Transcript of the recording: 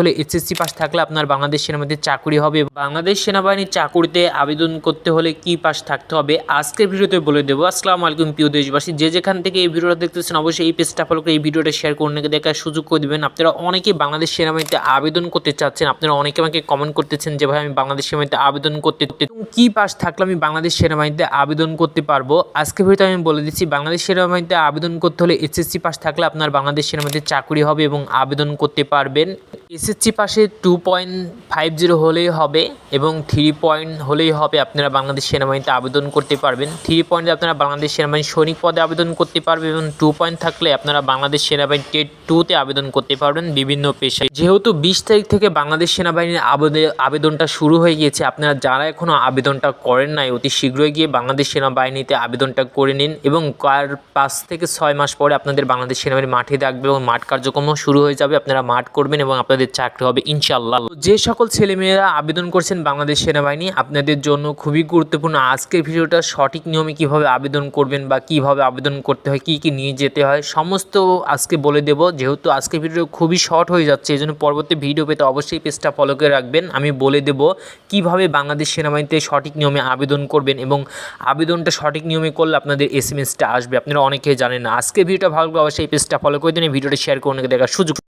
হলে SSC pass থাকলে আপনার বাংলাদেশ সেনাবাহিনীতে চাকরি হবে বাংলাদেশ সেনাবাহিনীর চাকরিতে আবেদন করতে হলে কি পাস থাকতে হবে আজকের ভিডিওতে বলে দেবো। আসসালামু আলাইকুম, প্রিয় দেশবাসী। যে যেখান থেকে এই ভিডিওটা দেখতেছেন, অবশ্যই এই পেজটা ফলো করে এই ভিডিওটা শেয়ার করে অনেকে দেখার সুযোগ করে দেবেন। আপনারা অনেকেই বাংলাদেশ সেনাবাহিনীতে আবেদন করতে চাচ্ছেন। আপনারা অনেকে আমাকে কমেন্ট করতেছেন যে, ভাই, আমি বাংলাদেশ সেনাবাহিনীতে আবেদন করতে কি পাস থাকলে আমি বাংলাদেশ সেনাবাহিনীতে আবেদন করতে পারব? আজকে ভিডিওতে আমি বলে দিচ্ছি, বাংলাদেশ সেনাবাহিনীতে আবেদন করতে হলে এসএসসি পাস থাকলে আপনার বাংলাদেশ সেনাবাহিনীতে চাকরি হবে এবং আবেদন করতে পারবেন। এসএসসি পাশে টু পয়েন্ট ফাইভ জিরো হলেই হবে এবং থ্রি পয়েন্ট হলেই হবে আপনারা বাংলাদেশ সেনাবাহিনীতে আবেদন করতে পারবেন। থ্রি পয়েন্টে আপনারা বাংলাদেশ সেনাবাহিনী সৈনিক পদে আবেদন করতে পারবেন এবং টু পয়েন্ট থাকলে আপনারা বাংলাদেশ সেনাবাহিনী টেট টুতে আবেদন করতে পারবেন বিভিন্ন পেশায়। যেহেতু বিশ তারিখ থেকে বাংলাদেশ সেনাবাহিনীর আবেদন আবেদনটা শুরু হয়ে গিয়েছে, আপনারা যারা এখনও আবেদনটা করেন নাই, অতি শীঘ্রই গিয়ে বাংলাদেশ সেনাবাহিনীতে আবেদনটা করে নিন এবং কার পাঁচ থেকে ছয় মাস পরে আপনাদের বাংলাদেশ সেনাবাহিনী মাঠে থাকবে এবং মাঠ কার্যক্রমও শুরু হয়ে যাবে, আপনারা মাঠ করবেন এবং আপনাদের চাকরি হবে ইনশাল্লাহ যে সকল ছেলেমেয়েরা আবেদন করছেন বাংলাদেশ সেনাবাহিনী, আপনাদের জন্য খুবই গুরুত্বপূর্ণ। আজকের ভিডিওটা সঠিক নিয়মে কীভাবে আবেদন করবেন বা কীভাবে আবেদন করতে হয়, কী কী নিয়ে যেতে হয়, সমস্ত আজকে বলে দেব। যেহেতু আজকের ভিডিও খুবই শর্ট হয়ে যাচ্ছে এই জন্য পরবর্তী ভিডিও পেতে অবশ্যই পেজটা ফলো করে রাখবেন। আমি বলে দেব কীভাবে বাংলাদেশ সেনাবাহিনীতে সঠিক নিয়মে আবেদন করবেন এবং আবেদনটা সঠিক নিয়মে করলে আপনাদের এস এম এসটা আসবে। আপনারা অনেকেই জানেন না। আজকে ভিডিওটা ভালো অবশ্যই পেজটা ফলো করে দিন ভিডিওটা শেয়ার করে দেখার সুযোগ